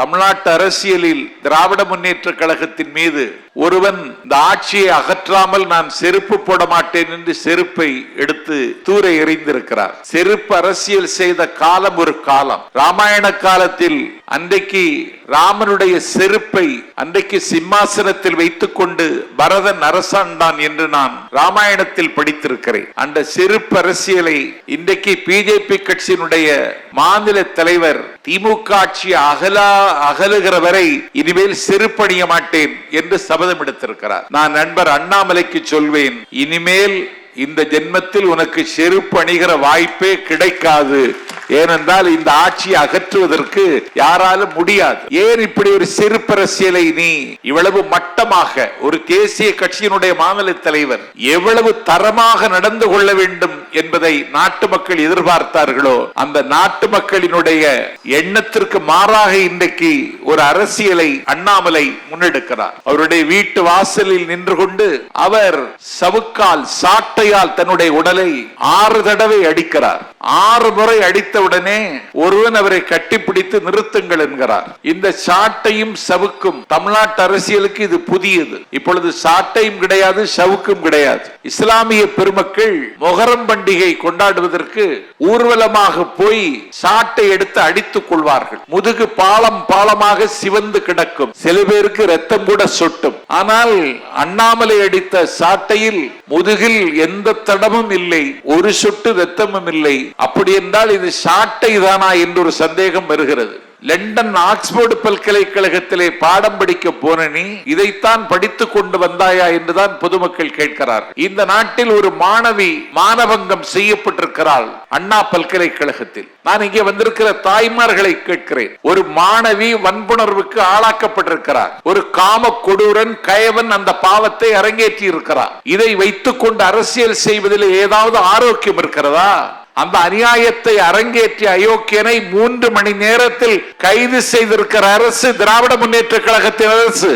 தமிழ்நாட்டு அரசியலில் திராவிட முன்னேற்ற கழகத்தின் மீது ஒருவன் இந்த ஆட்சியை அகற்றாமல் நான் செருப்பு போட மாட்டேன் என்று செருப்பை எடுத்து தூர எறிந்திருக்கிறார். செருப்பு அரசியல் செய்த காலம் ஒரு காலம். ராமாயண காலத்தில் அன்றைக்கு ராமனுடைய செருப்பை அன்றைக்கு சிம்மாசனத்தில் வைத்துக் கொண்டு பரதன் அரசாண்டான் என்று நான் ராமாயணத்தில் படித்திருக்கிறேன். அந்த செருப்பு அரசியலை இன்றைக்கு பிஜேபி கட்சியினுடைய மாநில தலைவர் திமுக ஆட்சி அகலா அகலுகிற வரை இனிமேல் செருப்பணிய மாட்டேன் என்று சபதம் எடுத்திருக்கிறார். நான் நண்பர் அண்ணாமலைக்கு சொல்வேன் இனிமேல் இந்த ஜென்மத்தில் உனக்கு செருப்பு அணிகிற வாய்ப்பே கிடைக்காது. ஏனென்றால் இந்த ஆட்சியை அகற்றுவதற்கு யாராலும் முடியாது. ஏன் இப்படி ஒரு செருப்பரசியலை நீ இவ்வளவு மட்டமாக ஒரு தேசிய கட்சியினுடைய மாநில தலைவர் எவ்வளவு தரமாக நடந்து கொள்ள வேண்டும் என்பதை நாட்டு மக்கள் எதிர்பார்த்தார்களோ அந்த நாட்டு மக்களினுடைய எண்ணத்திற்கு மாறாக இன்றைக்கு ஒரு அரசியலை அண்ணாமலை முன்னெடுக்கிறார். அவருடைய வீட்டு வாசலில் நின்று கொண்டு அவர் சவுக்கால் சாட்டையால் தன்னுடைய உடலை ஆறு தடவை அடிக்கிறார். ஆறு முறை அடித்த உடனே ஒருவன் அவரை கட்டிப்பிடித்து நிறுத்துங்கள் என்கிறார். இந்த சாட்டையும் சவுக்கும் தமிழ்நாட்டு அரசியலுக்கு இது புதியது. இப்பொழுது சாட்டையும் கிடையாது சவுக்கும் கிடையாது. இஸ்லாமிய பெருமக்கள் மொஹரம் பண்டிகை கொண்டாடுவதற்கு ஊர்வலமாக போய் சாட்டை எடுத்து அடித்துக் கொள்வார்கள். முதுகு பாலம் பாலமாக சிவந்து கிடக்கும். சில பேருக்கு ரத்தம் கூட சொட்டும். ஆனால் அண்ணாமலை அடித்த சாட்டையில் முதுகில் எந்த தடமும் இல்லை ஒரு சொட்டு ரத்தமும் இல்லை. அப்படி என்றால் இது சாட்டை தானா என்று ஒரு சந்தேகம் வருகிறது. லண்டன் ஆக்ஸ்போர்டு பல்கலைக்கழகத்திலே பாடம் படிக்க போன நீ இதைத்தான் படித்துக் கொண்டு வந்தாயா என்றுதான் பொதுமக்கள் கேட்கிறார். இந்த நாட்டில் ஒரு மாணவி மானபங்கம் செய்யப்பட்டிருக்கிறாள் அண்ணா பல்கலைக்கழகத்தில். நான் இங்கே வந்திருக்கிற தாய்மார்களை கேட்கிறேன். ஒரு மாணவி வன்புணர்வுக்கு ஆளாக்கப்பட்டிருக்கிறார். ஒரு காம கொடூரன் கயவன் அந்த பாவத்தை அரங்கேற்றி இருக்கிறார் இதை வைத்துக் கொண்டு அரசியல் செய்வதில் ஏதாவது ஆரோக்கியம் இருக்கிறதா? அந்த அநியாயத்தை அரங்கேற்றிய அயோக்கியனை மூன்று மணி நேரத்தில் கைது செய்திருக்கிற அரசு திராவிட முன்னேற்ற கழகத்தின் அரசு.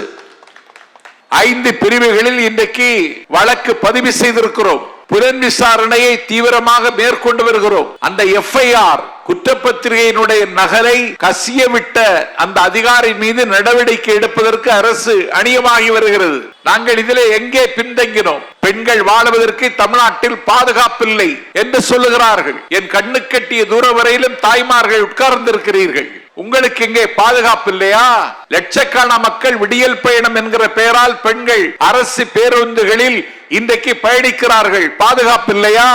ஐந்து பிரிவுகளில் இன்றைக்கு வழக்கு பதிவு செய்திருக்கிறோம். புலன் விசாரணையை தீவிரமாக மேற்கொண்டு வருகிறோம். அந்த எஃப்ஐஆர் குற்றப்பத்திரிகையினுடைய நகலை கசிய விட்ட அந்த அதிகாரி மீது நடவடிக்கை எடுப்பதற்கு அரசு அணியமாகி வருகிறது. நாங்கள் இதிலே எங்கே பின்தங்கினோம்? பெண்கள் வாழ்வதற்கு தமிழ்நாட்டில் பாதுகாப்பில்லை என்று சொல்லுகிறார்கள். என் கண்ணு கட்டிய தூரம் வரையிலும் தாய்மார்கள் உட்கார்ந்திருக்கிறீர்கள். உங்களுக்கு இங்கே பாதுகாப்பு இல்லையா லட்சக்கான மக்கள் விடியல் பயணம் என்கிற பெயரால் பெண்கள் அரசு பேருந்துகளில் இன்றைக்கு பயணிக்கிறார்கள். பாதுகாப்பு இல்லையா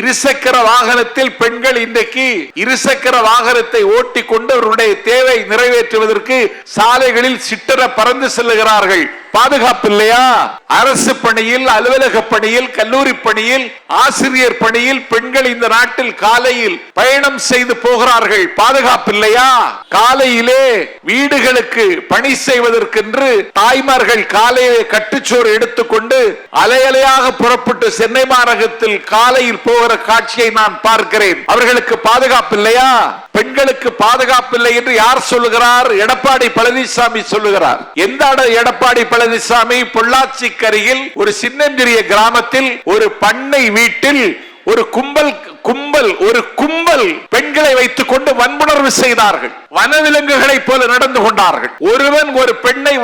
இருசக்கர வாகனத்தில் பெண்கள் இன்றைக்கு இருசக்கர வாகனத்தை ஓட்டி கொண்டு அவருடைய தேவை நிறைவேற்றுவதற்கு சாலைகளில் சிட்டர பறந்து செல்லுகிறார்கள். பாதுகாப்பு இல்லையா அரசு பணியில் அலுவலக பணியில் கல்லூரி பணியில் ஆசிரியர் பணியில் பெண்கள் இந்த நாட்டில் காலையில் பயணம் செய்து போகிறார்கள். பாதுகாப்பு இல்லையா காலையிலே வீடுகளுக்கு பணி செய்வதற்கென்று தாய்மார்கள் காலையிலே கட்டுச்சோறு எடுத்துக்கொண்டு அலையலையாக புறப்பட்டு சென்னை மாநகரத்தில் காலையில் போகிற காட்சியை நான் பார்க்கிறேன். அவர்களுக்கு பாதுகாப்பு இல்லையா பெண்களுக்கு பாதுகாப்பு இல்லை என்று யார் சொல்லுகிறார்? எடப்பாடி பழனிசாமி சொல்லுகிறார். எந்த எடப்பாடி பழனிசாமி? பொள்ளாச்சி கரையில் ஒரு சின்னஞ்சிறிய கிராமத்தில் ஒரு பண்ணை வீட்டில் ஒரு கும்பல் கும்பல் ஒரு கும்பல் பெண்களை வைத்துக் கொண்டு வன்புணர்வு செய்தார்கள். வனவிலங்குகளைப் போல நடந்து கொண்டார்கள். ஒருவன் ஒரு பெண்ணை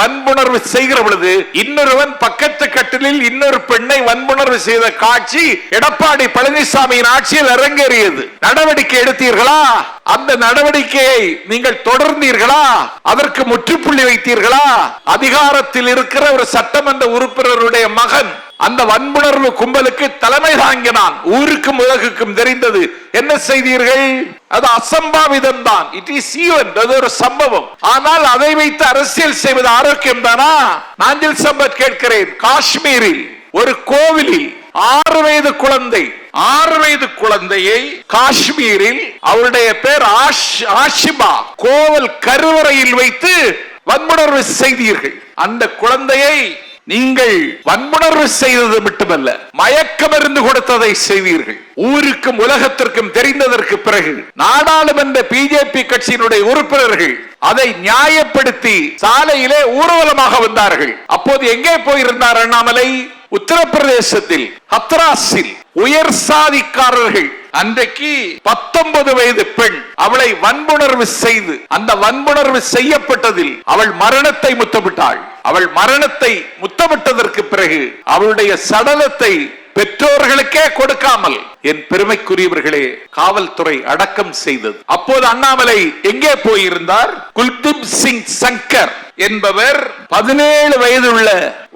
வன்புணர்வு செய்கிற பொழுது இன்னொருவன் பக்கத்து கட்டிலில் இன்னொரு பெண்ணை வன்புணர்வு செய்த காட்சி எடப்பாடி பழனிசாமியின் ஆட்சியில் அரங்கேறியது. நடவடிக்கை எடுத்தீர்களா? அந்த நடவடிக்கையை நீங்கள் தொடர்ந்தீர்களா? அதற்கு முற்றுப்புள்ளி வைத்தீர்களா? அதிகாரத்தில் இருக்கிற ஒரு சட்டமன்ற உறுப்பினருடைய மகன் அந்த வன்புணர்வு கும்பலுக்கு தலைமை தாங்கினான். ஊருக்கு ஊருக்கும் உலகுக்கும் தெரிந்தது. என்ன செய்தீர்கள்? அது அசம்பாவிதம் தான். இட் இஸ் அது ஒரு சம்பவம். ஆனால் அதை வைத்து அரசியல் செய்வது ஆரோக்கியம் தானா? நாஞ்சில் சம்பத் கேட்கிறேன். காஷ்மீரில் ஒரு கோவிலில் ஆறு வயது குழந்தை ஆறு வயது குழந்தையை காஷ்மீரில் அவருடைய பேர் ஆஷ்- ஆஷிமா கோவில் கருவறையில் வைத்து வன்முணர்வு செய்தீர்கள். அந்த குழந்தையை நீங்கள் வன்முணர்வு செய்தது மட்டுமல்ல மயக்க மருந்து கொடுத்ததை செய்தீர்கள் ஊருக்கும் உலகத்திற்கும் தெரிந்ததற்கு பிறகு நாடாளுமன்ற பிஜேபி கட்சியினுடைய உறுப்பினர்கள் அதை நியாயப்படுத்தி சாலையிலே ஊர்வலமாக வந்தார்கள். அப்போது எங்கே போயிருந்தார் அண்ணாமலை? உத்தரப்பிரதேசத்தில் ஹத்ராஸில் உயர் சாதிக்காரர்கள் அன்றைக்கு பத்தொன்பது வயது பெண் அவளை வன்புணர்வு செய்து அந்த வன்புணர்வு செய்யப்பட்டதில் அவள் மரணத்தை முத்தமிட்டாள். அவள் மரணத்தை முத்தமிட்டதற்கு பிறகு அவளுடைய சடலத்தை பெற்றோர்களுக்கே கொடுக்காமல் என் பெருமைக்குரியவர்களே காவல்துறை அடக்கம் செய்தது. அப்போது அண்ணாமலை எங்கே போயிருந்தார்? குல்தீப் சிங் சங்கர் என்பவர் பதினேழு வயதுள்ள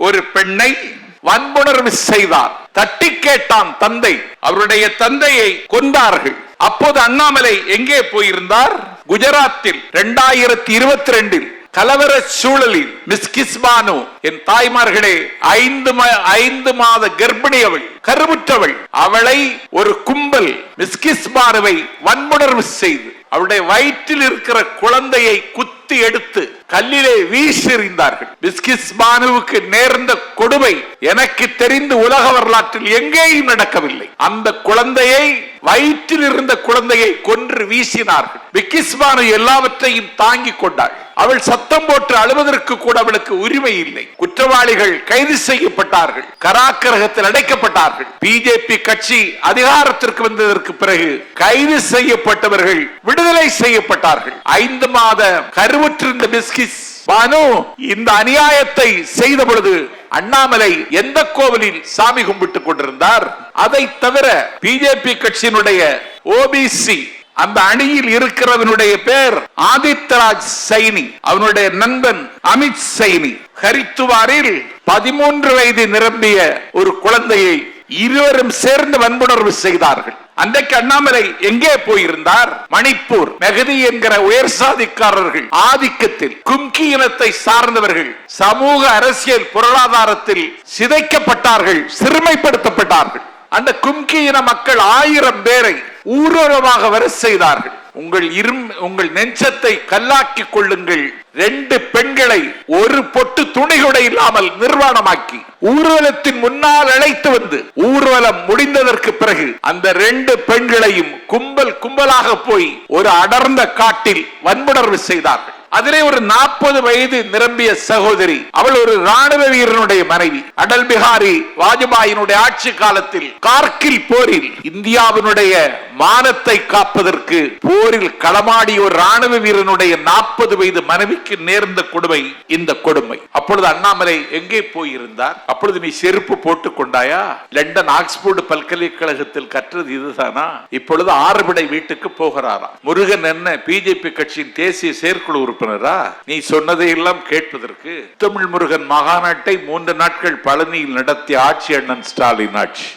ஒரு பெண்ணை வன்புணர்வு செய்தார். தட்டி கேட்டான் தந்தை. அவருடைய தந்தையை கொண்டார்கள் அப்போது அண்ணாமலை எங்கே போயிருந்தார்? குஜராத்தில் இரண்டாயிரத்தி இருபத்தி ரெண்டில் கலவர சூழலில் மிஸ்கிஸ்பானோ என் தாய்மார்களே ஐந்து ஐந்து மாத கர்ப்பிணி அவள் கருவுற்றவள். அவளை ஒரு கும்பல் மிஸ்கிஸ் பானுவை வன்முணர்வு செய்து அவருடைய வயிற்றில் இருக்கிற குழந்தையை குத்தி எடுத்து கல்லிலே வீசி எறிந்தார்கள் பிஸ்கிஸ் நேர்ந்த கொடுமை எனக்கு தெரிந்து உலக வரலாற்றில் எங்கேயும் நடக்கவில்லை. அந்த குழந்தையை வயிற்றில் இருந்த குழந்தையை கொன்று வீசினார்கள். பிக்கிஸ்மானு எல்லாவற்றையும் தாங்கிக் கொண்டாள் அவள் சத்தம் போட்டு அழுவதற்கு கூட அவளுக்கு உரிமை இல்லை. குற்றவாளிகள் கைது செய்யப்பட்டார்கள். கராக்கிரகத்தில் அடைக்கப்பட்டார்கள். பிஜேபி கட்சி அதிகாரத்திற்கு வந்ததற்கு பிறகு கைது செய்யப்பட்டவர்கள் விடுதலை செய்யப்பட்டார்கள். ஐந்து மாத கருவுற்றிருந்த பிஸ்கிஸ் பானு இந்த அநியாயத்தை செய்த பொழுது அண்ணாமலை எந்த கோவிலில் சாமி கும்பிட்டுக் கொண்டிருந்தார்? அதை தவிர பிஜேபி கட்சியினுடைய ஓபிசி அந்த அணியில் இருக்கிறவனுடைய பேர் ஆதித்யராஜ் சைனி அவனுடைய நண்பன் அமித் சைனி ஹரித்துவாரில் பதிமூன்று வயது நிரம்பிய ஒரு குழந்தையை இருவரும் சேர்ந்து வன்புணர்வு செய்தார்கள். அன்றைக்கு அண்ணாமலை எங்கே போயிருந்தார்? மணிப்பூர். மெகதி என்கிற உயர் சாதிக்காரர்கள் ஆதிக்கத்தில் கும்கி இனத்தை சார்ந்தவர்கள் சமூக அரசியல் பொருளாதாரத்தில் சிதைக்கப்பட்டார்கள் சிறுமைப்படுத்தப்பட்டார்கள். அந்த கும்கி இன மக்கள் ஆயிரம் பேரை ஊர்வலமாக வர செய்தார்கள். உங்கள் இரும் உங்கள் நெஞ்சத்தை கல்லாக்கி கொள்ளுங்கள். ரெண்டு பெண்களை ஒரு பொட்டு துணி கூட இல்லாமல் நிர்வாணமாக்கி ஊர்வலத்தின் முன்னால் அழைத்து வந்து ஊர்வலம் முடிந்ததற்கு பிறகு அந்த ரெண்டு பெண்களையும் கும்பல் கும்பலாக போய் ஒரு அடர்ந்த காட்டில் வன்புணர்வு செய்தார்கள். அதிலே ஒரு நாற்பது வயது நிரம்பிய சகோதரி. அவள் ஒரு ராணுவ வீரனுடைய மனைவி. அடல் பிஹாரி வாஜ்பாயினுடைய ஆட்சி காலத்தில் கார்கில் போரில் இந்தியாவினுடைய மானத்தை காப்பதற்கு போரில் களமாடிய ஒரு ராணுவ வீரனுடைய நாற்பது வயது மனைவிக்கு நேர்ந்த கொடுமை இந்த கொடுமை. அப்பொழுது அண்ணாமலை எங்கே போயிருந்தார்? அப்பொழுது நீ செருப்பு போட்டுக் கொண்டாயா? லண்டன் ஆக்ஸ்போர்டு பல்கலைக்கழகத்தில் கற்றது இதுதானா? இப்பொழுது ஆறுபடை வீட்டுக்கு போகிறாராம். முருகன் என்ன பிஜேபி கட்சியின் தேசிய செயற்குழு உறுப்பினரா? நீ சொன்னதை எல்லாம் கேட்பதற்கு தமிழ் முருகன் மகாநாட்டை மூன்று நாட்கள் பழனியில் நடத்திய ஆட்சி அண்ணன் ஸ்டாலின் ஆட்சி.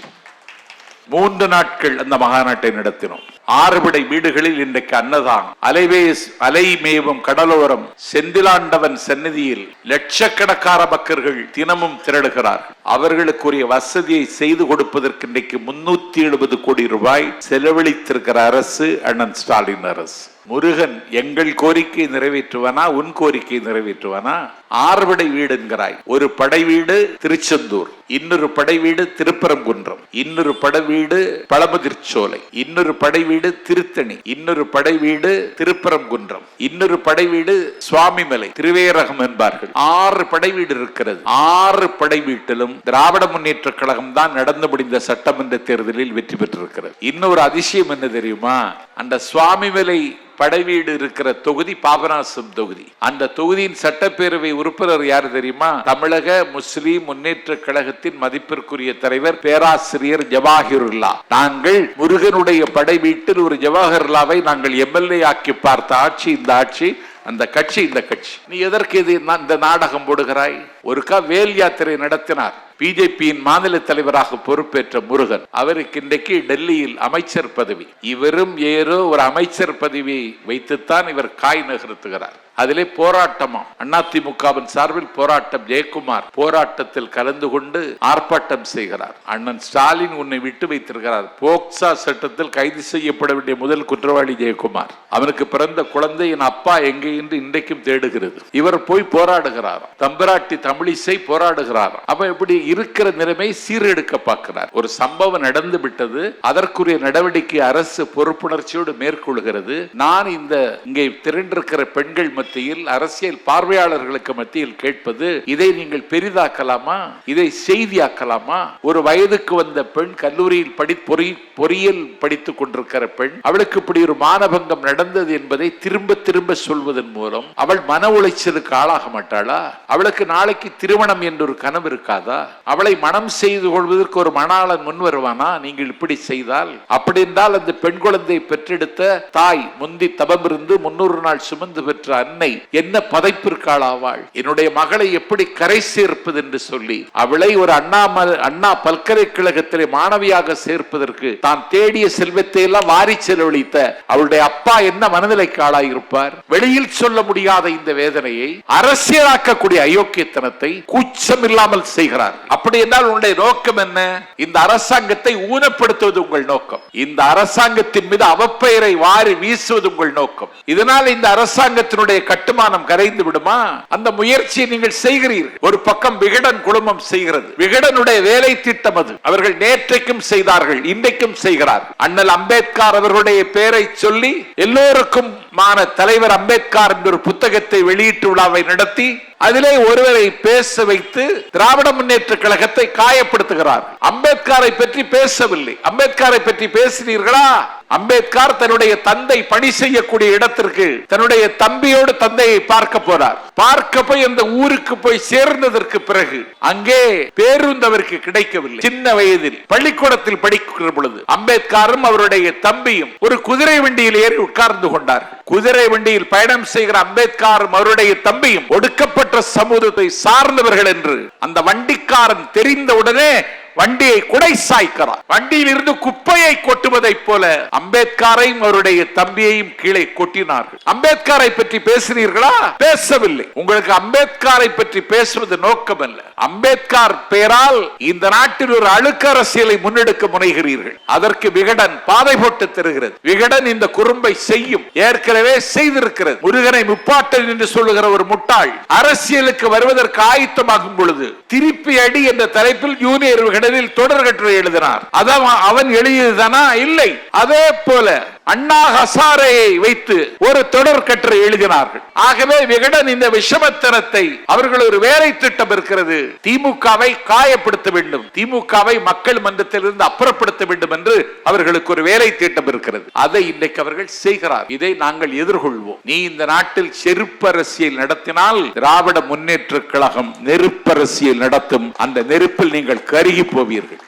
மூன்று நாட்கள் அந்த மகாநாட்டை நடத்தினோம். ஆறுபடை வீடுகளில் இன்றைக்கு அன்னதானம். அலைவேஸ் அலை மேவும் கடலோரம் செந்திலாண்டவன் சந்நிதியில் லட்சக்கணக்கான பக்தர்கள் தினமும் திரளுகிறார்கள். அவர்களுக்குரிய வசதியை செய்து கொடுப்பதற்கு இன்றைக்கு முன்னூத்தி எழுபது கோடி ரூபாய் செலவழித்திருக்கிற அரசு அண்ணன் ஸ்டாலின் அரசு. முருகன் எங்கள் கோரிக்கை நிறைவேற்றுவானா உன் கோரிக்கை நிறைவேற்றுவானா? ஆறுபடை வீடு என்கிறாய் ஒரு படை வீடு திருச்செந்தூர் இன்னொரு படை வீடு திருப்பரங்குன்றம் இன்னொரு படை வீடு பழமுதிர்ச்சோலை இன்னொரு படை வீடு திருத்தணி இன்னொரு படை வீடு திருப்பரங்குன்றம் இன்னொரு படை வீடு சுவாமிமலை திருவேரகம் என்பார்கள். ஆறு படை வீடு இருக்கிறது. ஆறு படை வீட்டிலும் திராவிட முன்னேற்ற கழகம் தான் நடந்து முடிந்த சட்டமன்ற தேர்தலில் வெற்றி பெற்றிருக்கிறது. இன்னொரு அதிசயம் என்ன தெரியுமா? அந்த சுவாமிமலை படைவீடு இருக்கிற தொகுதி பாபநாசம் தொகுதி. அந்த தொகுதியின் சட்டப்பேரவை உறுப்பினர் யார் தெரியுமா? தமிழக முஸ்லிம் முன்னேற்ற கழகத்தின் மதிப்பிற்குரிய தலைவர் பேராசிரியர் ஜவாஹிருல்லா. நாங்கள் முருகனுடைய படை வீட்டில் ஒரு ஜவாஹர்லாவை நாங்கள் எம்எல்ஏ ஆக்கி பார்த்த ஆட்சி இந்த ஆட்சி அந்த கட்சி இந்த கட்சி. நீ எதற்கு இது இந்த நாடகம் போடுகிறாய்? ஒருக்கா வேல் யாத்திரை நடத்தினார். பிஜேபியின் மாநில தலைவராக பொறுப்பேற்ற முருகன். அவருக்கு இன்றைக்கு டெல்லியில் அமைச்சர் பதவி. இவரும் ஏதோ ஒரு அமைச்சர் பதவியை வைத்துத்தான் இவர் காய் நகர்த்துகிறார். அதிலே போராட்டமா அதிமுகவின் சார்பில் போராட்டம் ஜெயக்குமார் போராட்டத்தில் கலந்து கொண்டு ஆர்ப்பாட்டம் செய்கிறார். அண்ணன் ஸ்டாலின் உன்னை விட்டு வைத்திருக்கிறார். போக்சா சட்டத்தில் கைது செய்யப்பட வேண்டிய முதல் குற்றவாளி ஜெயக்குமார். அவனுக்கு பிறந்த குழந்தை என் அப்பா எங்கே எங்கே என்று இன்றைக்கும் தேடுகிறது. இவர் போய் போராடுகிறார் தம்பராட்டி தமிழிசை போராடுகிறார் அப்ப இப்படி இருக்கிற நிலைமை சீரெடுக்க பார்க்கிறார். ஒரு சம்பவம் நடந்து விட்டது. அதற்குரிய நடவடிக்கை அரசு பொறுப்புணர்ச்சியோடு மேற்கொள்கிறது. நான் இந்த இங்கே திரண்டிருக்கிற பெண்கள் மத்தியில் அரசியல் பார்வையாளர்களுக்கு மத்தியில் கேட்பது இதை நீங்கள் பெரிதாக்கலாமா? இதை செய்தியாக்கலாமா? ஒரு வயதுக்கு வந்த பெண் கல்லூரியில் படி பொறி பொறியியல் படித்துக் கொண்டிருக்கிற பெண் அவளுக்கு இப்படி ஒரு மானபங்கம் நடந்தது என்பதை திரும்ப திரும்ப சொல்வது செய்வதன் மூலம் அவள் மன உளைச்சலுக்கு ஆளாக மாட்டாளா? அவளுக்கு நாளைக்கு திருமணம் என்று ஒரு கனவு இருக்காதா? அவளை மனம் செய்து கொள்வதற்கு ஒரு மணாளன் முன் வருவானா? நீங்கள் இப்படி செய்தால்? அப்படி என்றால் அந்த பெண் குழந்தை பெற்றெடுத்த தாய் முந்தி தபம் இருந்து முன்னூறு நாள் சுமந்து பெற்ற அன்னை என்ன பதைப்பிற்காள் ஆவாள் என்னுடைய மகளை எப்படி கரை சேர்ப்பது என்று சொல்லி அவளை ஒரு அண்ணா அண்ணா பல்கலைக்கழகத்திலே மாணவியாக சேர்ப்பதற்கு தான் தேடிய செல்வத்தை எல்லாம் வாரி செலவழித்த அவளுடைய அப்பா என்ன மனநிலைக்கு ஆளாயிருப்பார்? வெளியில் சொல்ல முடியாத இந்த வேதனையை அரசியலாக்கக்கூடிய அயோக்கியத்தனத்தை கூச்சம் இல்லாமல் செய்கிறார். அப்படி என்றால் உன்னுடைய நோக்கம் என்ன? இந்த அரசாங்கத்தை ஊனப்படுத்துவது உங்கள் நோக்கம். இந்த அரசாங்கத்தின் மீது அவப்பெயரை வாரி வீசுவது உங்கள் நோக்கம். இதனால் இந்த அரசாங்கத்தினுடைய கட்டுமானம் கரைந்து விடுமா? அந்த முயற்சியை நீங்கள் செய்கிறீர்கள். ஒரு பக்கம் விகடன் குழுமம் செய்கிறது. விகடனுடைய வேலை திட்டம் அது. அவர்கள் நேற்றைக்கும் செய்தார்கள் இன்றைக்கும் செய்கிறார். அண்ணல் அம்பேத்கர் அவர்களுடைய பெயரை சொல்லி எல்லோருக்கும் மான தலைவர் அம்பேத்கர் என்ற ஒரு புத்தகத்தை வெளியீட்டு விழாவை நடத்தி அதிலே ஒருவரை பேச வைத்து திராவிட முன்னேற்ற கழகத்தை காயப்படுத்துகிறார். அம்பேத்கரை பற்றி பேசவில்லை. அம்பேத்கரை பற்றி பேசினீர்களா? அம்பேத்கர் தன்னுடைய தந்தை பணி செய்யக்கூடிய இடத்திற்கு தன்னுடைய தம்பியோடு தந்தையை பார்க்க போறார். பார்க்க போய் அந்த ஊருக்கு போய் சேர்ந்ததற்கு பிறகு அங்கே பேருந்து அவருக்கு கிடைக்கவில்லை. சின்ன வயதில் பள்ளிக்கூடத்தில் படிக்கிற பொழுது அம்பேத்கரும் அவருடைய தம்பியும் ஒரு குதிரை வண்டியில் ஏறி உட்கார்ந்து கொண்டார் குதிரை வண்டியில் பயணம் செய்கிற அம்பேத்கரும் அவருடைய தம்பியும் ஒடுக்கப்பட்ட சமூகத்தை சார்ந்தவர்கள் என்று அந்த வண்டிக்காரன் தெரிந்தவுடனே வண்டியை குடை சாய்க்கிறார். வண்டியில் இருந்து குப்பையை கொட்டுவதைப் போல அம்பேத்கரையும் அவருடைய தம்பியையும் கீழே கொட்டினார்கள். அம்பேத்கரை பற்றி பேசினீர்களா? பேசவில்லை. உங்களுக்கு அம்பேத்கரை பற்றி பேசுவது நோக்கம் அல்ல அம்பேத்கர் பெயரால் இந்த நாட்டில் ஒரு அழுக்க அரசியலை முன்னெடுக்க முனைகிறீர்கள். அதற்கு விகடன் பாதை போட்டு தருகிறது. விகடன் இந்த குறும்பை செய்யும் ஏற்கனவே செய்திருக்கிறது. முருகனை முப்பாட்டன் என்று சொல்லுகிற ஒரு முட்டாள் அரசியலுக்கு வருவதற்கு ஆயத்தமாகும் பொழுது திருப்பி அடி என்ற தலைப்பில் ஜூனியர் விகடனில் தொடர் கட்டுரை எழுதினார். அதான் அவன் எழுதியதுதானா? இல்லை. அதே போல அண்ணா ஹசாரையை வைத்து ஒரு தொடர் கற்று எழுதினார்கள். ஆகவே விகடன் இந்த விஷமத்தனத்தை அவர்கள் ஒரு வேலை திட்டம் இருக்கிறது. திமுகவை காயப்படுத்த வேண்டும். திமுகவை மக்கள் மன்றத்திலிருந்து அப்புறப்படுத்த வேண்டும் என்று அவர்களுக்கு ஒரு வேலை திட்டம் இருக்கிறது. அதை இன்றைக்கு அவர்கள் செய்கிறார். இதை நாங்கள் எதிர்கொள்வோம். நீ இந்த நாட்டில் செருப்பு அரசியல் நடத்தினால் திராவிட முன்னேற்ற கழகம் நெருப்பரசியல் நடத்தும். அந்த நெருப்பில் நீங்கள் கருகி போவீர்கள்.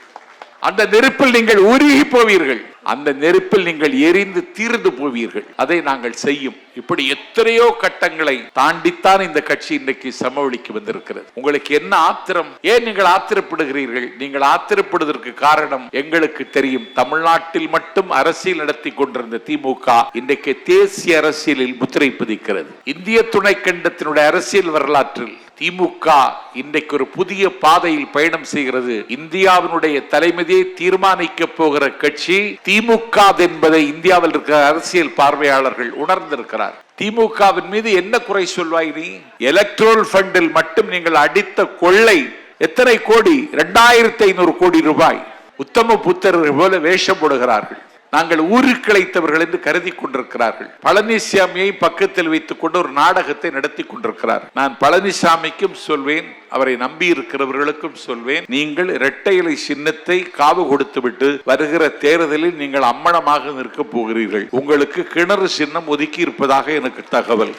அந்த நெருப்பில் நீங்கள் உருகி போவீர்கள். அந்த நெருப்பில் நீங்கள் எரிந்து தீர்ந்து போவீர்கள். அதை நாங்கள் செய்யும். இப்படி எத்தனையோ கட்டங்களை தாண்டித்தான் இந்த கட்சி இன்றைக்கு சமவெளிக்கு வந்திருக்கிறது. உங்களுக்கு என்ன ஆத்திரம்? ஏன் நீங்கள் ஆத்திரப்படுகிறீர்கள்? நீங்கள் ஆத்திரப்படுவதற்கு காரணம் எங்களுக்கு தெரியும். தமிழ்நாட்டில் மட்டும் அரசியல் நடத்தி கொண்டிருந்த திமுக இன்றைக்கு தேசிய அரசியலில் முத்திரை பதிக்கிறது. இந்திய துணைக்கண்டத்தினுடைய அரசியல் வரலாற்றில் திமுக இன்றைக்கு ஒரு புதிய பாதையில் பயணம் செய்கிறது. இந்தியாவினுடைய தலைமையை தீர்மானிக்க போகிற கட்சி திமுக என்பதை இந்தியாவில் இருக்கிற அரசியல் பார்வையாளர்கள் உணர்ந்திருக்கிறார். திமுகவின் மீது என்ன குறை சொல்வாய் நீ? எலக்ட்ரோல் ஃபண்டில் மட்டும் நீங்கள் அடித்த கொள்ளை எத்தனை கோடி? இரண்டாயிரத்தி ஐநூறு கோடி ரூபாய். உத்தம புத்தர்கள் போல வேஷம் போடுகிறார்கள். நாங்கள் ஊருக்கிழைத்தவர்கள் என்று கருதி கொண்டிருக்கிறார்கள். பழனிசாமியை பக்கத்தில் வைத்துக் கொண்டு ஒரு நாடகத்தை நடத்தி கொண்டிருக்கிறார். நான் பழனிசாமிக்கும் சொல்வேன் அவரை நம்பி இருக்கிறவர்களுக்கும் சொல்வேன் நீங்கள் இரட்டை இலை சின்னத்தை காவு கொடுத்து விட்டு வருகிற தேர்தலில் நீங்கள் அம்மனமாக நிற்க போகிறீர்கள். உங்களுக்கு கிணறு சின்னம் ஒதுக்கி இருப்பதாக எனக்கு தகவல்.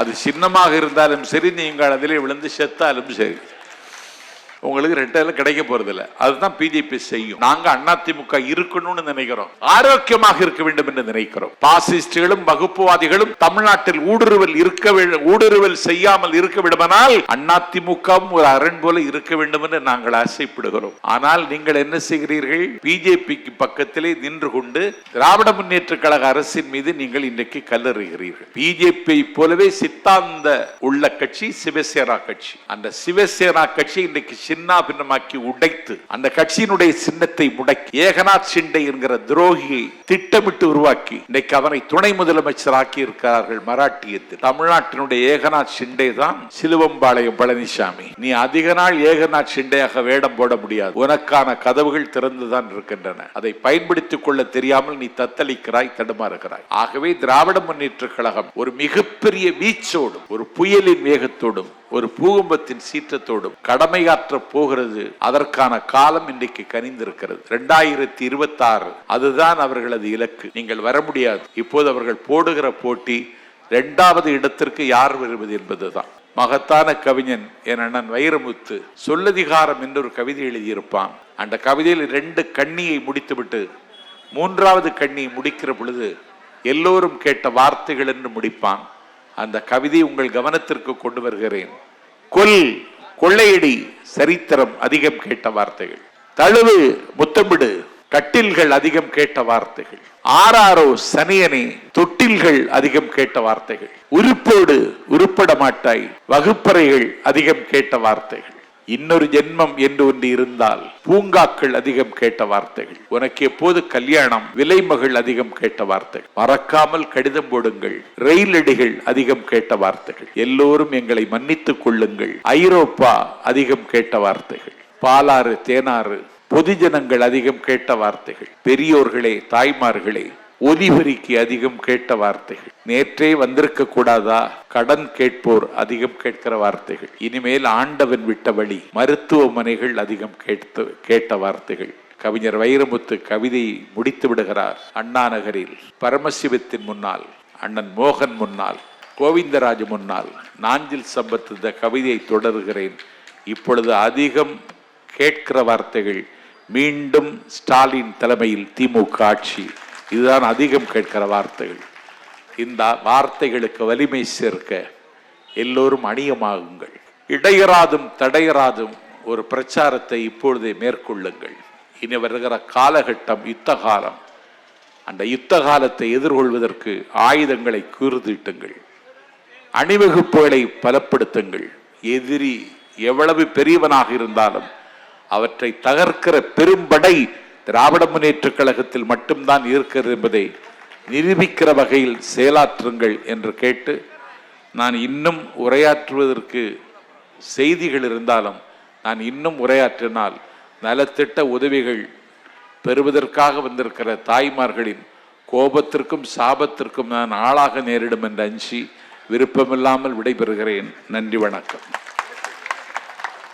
அது சின்னமாக இருந்தாலும் சரி நீங்கள் அதிலே விழுந்து செத்தாலும் சரி. உங்களுக்கு ரெட்டையில கிடைக்க போறதில்ல. அதுதான் பிஜேபி செய்யும். நாங்க அதிமுக இருக்கணும்னு நினைக்கிறோம். ஆரோக்கியமாக இருக்க வேண்டும் என்று நினைக்கிறோம். பாசிஸ்டுகளும் வகுப்புவாதிகளும் தமிழ்நாட்டில் ஊடுருவல் இருக்க ஊடுருவல் செய்யாமல் இருக்க விடுமானால் அதிமுகவும் ஒரு அரண் போல இருக்க வேண்டும் என்று நாங்கள் ஆசைப்படுகிறோம். ஆனால் நீங்கள் என்ன செய்கிறீர்கள்? பிஜேபிக்கு பக்கத்திலே நின்று கொண்டு திராவிட முன்னேற்ற கழக அரசின் மீது நீங்கள் இன்றைக்கு கல்லறுகிறீர்கள் பிஜேபி போலவே சித்தாந்த உள்ள கட்சி சிவசேனா கட்சி. அந்த சிவசேனா கட்சி இன்றைக்கு சின்னா பின்னமாக்கி உடைத்து அந்த கட்சியினுடைய சின்னத்தை முடக்கி ஏகநாத் ஷிண்டே என்கிற துரோகியை திட்டமிட்டு உருவாக்கி இன்றைக்கு அவனை துணை முதலமைச்சராக்கி இருக்கிறார்கள் மராட்டியத்தில். தமிழ்நாட்டினுடைய ஏகநாத் ஷிண்டே தான் சிலுவம்பாளையம் பழனிசாமி. நீ அதிக நாள் ஏகநாத் ஷிண்டேயாக வேடம் போட முடியாது. உனக்கான கதவுகள் திறந்துதான் இருக்கின்றன. அதை பயன்படுத்திக் கொள்ள தெரியாமல் நீ தத்தளிக்கிறாய் தடுமாறுகிறாய். ஆகவே திராவிட முன்னேற்ற கழகம் ஒரு மிகப்பெரிய வீச்சோடும் ஒரு புயலின் வேகத்தோடும் ஒரு பூகம்பத்தின் சீற்றத்தோடும் கடமையாற்ற போகிறது. அதற்கான காலம் இன்றைக்கு கனிந்திருக்கிறது. இரண்டாயிரத்தி இருபத்தி ஆறு அதுதான் அவர்களது இலக்கு. நீங்கள் வர முடியாது. இப்போது அவர்கள் போடுகிற போட்டி இரண்டாவது இடத்திற்கு யார் வருவது என்பதுதான். மகத்தான கவிஞன் என் அண்ணன் வைரமுத்து சொல்லதிகாரம் என்று ஒரு கவிதை எழுதியிருப்பான். அந்த கவிதையில் ரெண்டு கண்ணியை முடித்துவிட்டு மூன்றாவது கண்ணியை முடிக்கிற பொழுது எல்லோரும் கேட்ட வார்த்தைகள் என்று முடிப்பான். அந்த கவிதை உங்கள் கவனத்திற்கு கொண்டு வருகிறேன். கொல் கொள்ளையடி சரித்திரம் அதிகம் கேட்ட வார்த்தைகள். தழுவு முத்தமிடு கட்டில்கள் அதிகம் கேட்ட வார்த்தைகள். ஆறாரோ சனியனே தொட்டில்கள் அதிகம் கேட்ட வார்த்தைகள். உருப்போடு உருப்பட மாட்டாய் வகுப்பறைகள் அதிகம் கேட்ட வார்த்தைகள். இன்னொரு ஜென்மம் என்று ஒன்று இருந்தால் பூங்காக்கள் அதிகம் கேட்ட வார்த்தைகள். உனக்கு எப்போது கல்யாணம்? விலைமகள் அதிகம் கேட்ட வார்த்தைகள். மறக்காமல் கடிதம் போடுங்கள். ரயில் அடிகள் அதிகம் கேட்ட வார்த்தைகள். எல்லோரும் எங்களை மன்னித்துக் கொள்ளுங்கள். ஐரோப்பா அதிகம் கேட்ட வார்த்தைகள். பாலாறு தேனாறு பொதுஜனங்கள் அதிகம் கேட்ட வார்த்தைகள். பெரியோர்களே தாய்மார்களே ஒலிபெருக்கி அதிகம் கேட்ட வார்த்தைகள். நேற்றே வந்திருக்க கூடாதா? கடன் கேட்போர் அதிகம் கேட்கிற வார்த்தைகள். இனிமேல் ஆண்டவன் விட்ட வழி மருத்துவமனைகள் அதிகம் கேட்டு கேட்ட வார்த்தைகள். கவிஞர் வைரமுத்து கவிதை முடித்து விடுகிறார். அண்ணா நகரில் பரமசிவத்தின் முன்னால் அண்ணன் மோகன் முன்னால் கோவிந்தராஜ் முன்னால் நாஞ்சில் சம்பத் இந்த கவிதையை தொடர்கிறேன். இப்பொழுது அதிகம் கேட்கிற வார்த்தைகள் மீண்டும் ஸ்டாலின் தலைமையில் திமுக ஆட்சி. இதுதான் அதிகம் கேட்கிற வார்த்தைகள். இந்த வார்த்தைகளுக்கு வலிமை சேர்க்க எல்லோரும் அணியமாகுங்கள். இடையராதும் தடையராதும் ஒரு பிரச்சாரத்தை இப்பொழுதே மேற்கொள்ளுங்கள். இனி வருகிற காலகட்டம் யுத்த காலம். அந்த யுத்த காலத்தை எதிர்கொள்வதற்கு ஆயுதங்களை கூர்தீட்டுங்கள் அணிவகுப்புகளை பலப்படுத்துங்கள். எதிரி எவ்வளவு பெரியவனாக இருந்தாலும் அவற்றை தகர்க்கிற பெரும்படை திராவிட முன்னேற்றக் கழகத்தில் மட்டும்தான் இருக்கிறது என்பதை நிரூபிக்கிற வகையில் செயலாற்றுங்கள் என்று கேட்டு நான் இன்னும் உரையாற்றுவதற்கு செய்திகள் இருந்தாலும் நான் இன்னும் உரையாற்றினால் நலத்திட்ட உதவிகள் பெறுவதற்காக வந்திருக்கிற தாய்மார்களின் கோபத்திற்கும் சாபத்திற்கும் நான் ஆளாக நேரிடும் என்று அஞ்சி விருப்பமில்லாமல் விடைபெறுகிறேன். நன்றி வணக்கம்.